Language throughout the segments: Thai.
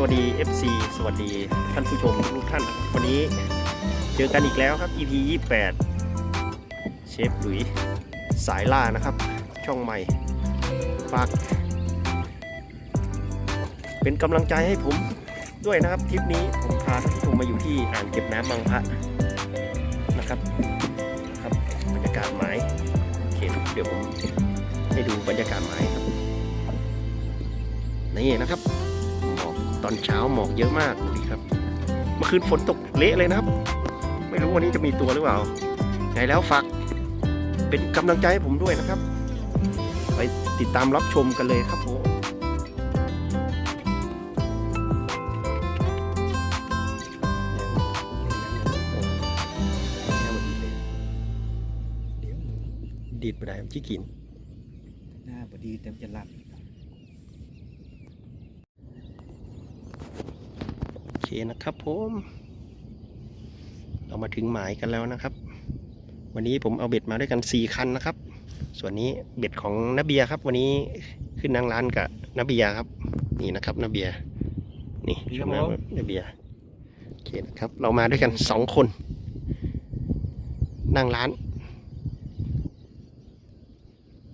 สวัสดี FC สวัสดีท่านผู้ชมทุกท่าน วันนี้เจอกันอีกแล้วครับ EP 28 เชฟหลุยสายล่านะครับ ช่องใหม่ฝากเป็นกำลังใจให้ผมด้วยนะครับทริปนี้ผมพาท่านผู้ชมมาอยู่ที่อ่างเก็บน้ำบางพระนะครับครับบรรยากาศไม้โอเคเดี๋ยวผมให้ดูบรรยากาศไม้ครับนี่นะครับ ตอนเช้าหมอกเยอะมากดูดิครับ เมื่อคืนฝนตกเละเลยนะครับ ไม่รู้วันนี้จะมีตัวหรือเปล่าไงแล้วฝากเป็นกำลังใจให้ผมด้วยนะครับ ไปติดตามรับชมกันเลยครับผมดีดไปได้มันขี้กินหน้าพอดีเต็มจะหลับ โอ เคนะครับผมเรามาถึงหมายกันแล้วนะครับ วันนี้ผมเอาเบ็ดมาด้วยกัน 4 คันนะครับ ส่วนนี้เบ็ดของนเบียครับ วันนี้ขึ้นนั่งร้านกับนเบียครับ นี่นะครับนเบียนี่ชมหน้านเบียโอเคนะครับ เรามาด้วยกันสองคนนั่งร้าน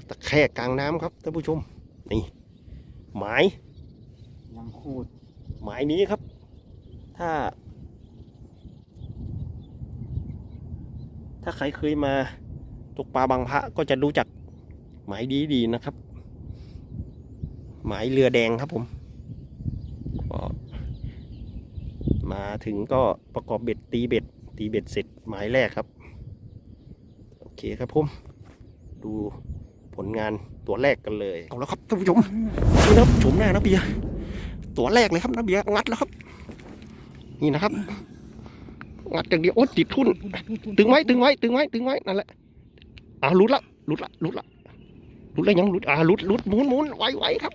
ตะแคร่กลางน้ำครับท่านผู้ชม นี่ หมายยังคูด หมายนี้ครับ ถ้า ถ้าใครเคยมาตกปลาบางพระก็จะรู้จักหมายดีดีๆนะครับ หมายเรือแดงครับผมก็มาถึงก็ประกอบเบ็ดตีเบ็ด ตีเบ็ดเสร็จหมายแรกครับ โอเคครับผม ดูผลงานตัวแรกกันเลย เอาแล้วครับท่านผู้ชมนะครับชมหน้านะเบียตัวแรกเลยครับนะเบียร์งัดแล้วครับ นี่นะครับงัดอย่างเดียวโอ้ติดทุ่นตึงไว้ตึงไว้ตึงไว้ตึงไว้นั่นแหละอ่าลุดละลุดละลุดละลุดแล้วยังลุดอ่าลุดลุดหมุนหมุนไว้ไว้ครับ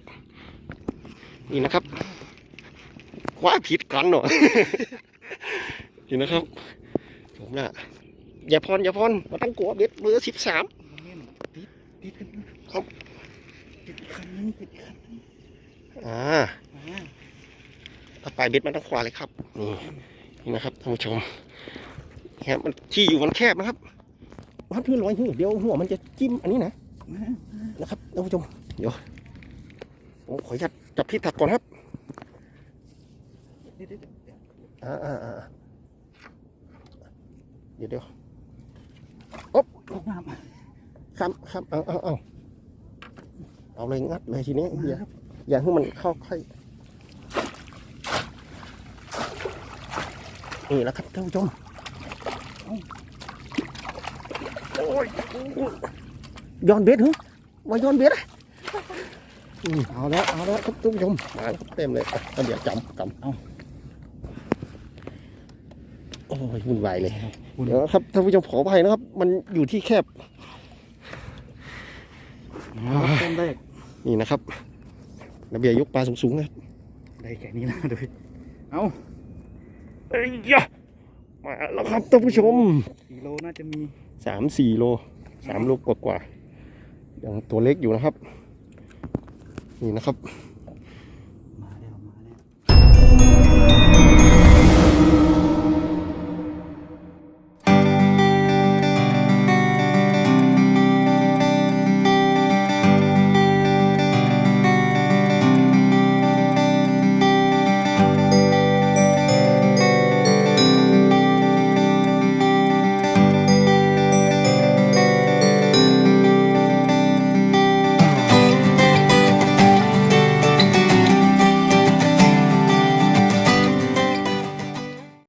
นี่นะครับคว้าผิดกันเนาะนี่นะครับ ผมนะอย่าพรอย่าพรมาตั้งกลัวเบ็ดเบอร์สิบสามติดติดกันครับติดคันนึงติดคันนึงอ่าอ่า ถ้าปลายเบ็ดมันต้องขวาเลยครับนี่นี่นะครับท่านผู้ชมนี่ครับมันที่อยู่มันแคบนะครับวัดพื้นลอยหิ้วเดี๋ยวหัวมันจะจิ้มอันนี้นะมานะครับท่านผู้ชมเดี๋ยวผมขออนุญาตจับที่ถักก่อนครับเดี๋ยวเดี๋ยวเดี๋ยวอ่าอ่าอ่าเดี๋ยวเดี๋ยวลงน้ำครับครับเอาเอาเอาเอาเลยงัดเลยทีนี้มาอย่าครับอย่าให้มันเข้าค่อย นี่นะครับท่านผู้ชมโอ้ยย้อนเบ็ดเหรอว่าย้อนเบ็ดอะอืมเอาแล้วเอาแล้วครับท่านผู้ชมมาแล้วครับเต็มเลยอะเอาเดี๋ยวจำจำเอาโอ้ยวุ่นวายเลยคุณเดี๋ยวครับท่านผู้ชมขออภัยนะครับ มันอยู่ที่แคบเต้นแรกนี่นะครับระเบียร์ยกปลาสูงๆนะครับได้แค่นี้แล้วดูเอ้า เอ้ยยะมาแล้วครับท่านผู้ชมสี่โลน่าจะมีสามสี่โลสามโลกว่าๆยังตัวเล็กอยู่นะครับ นี่นะครับ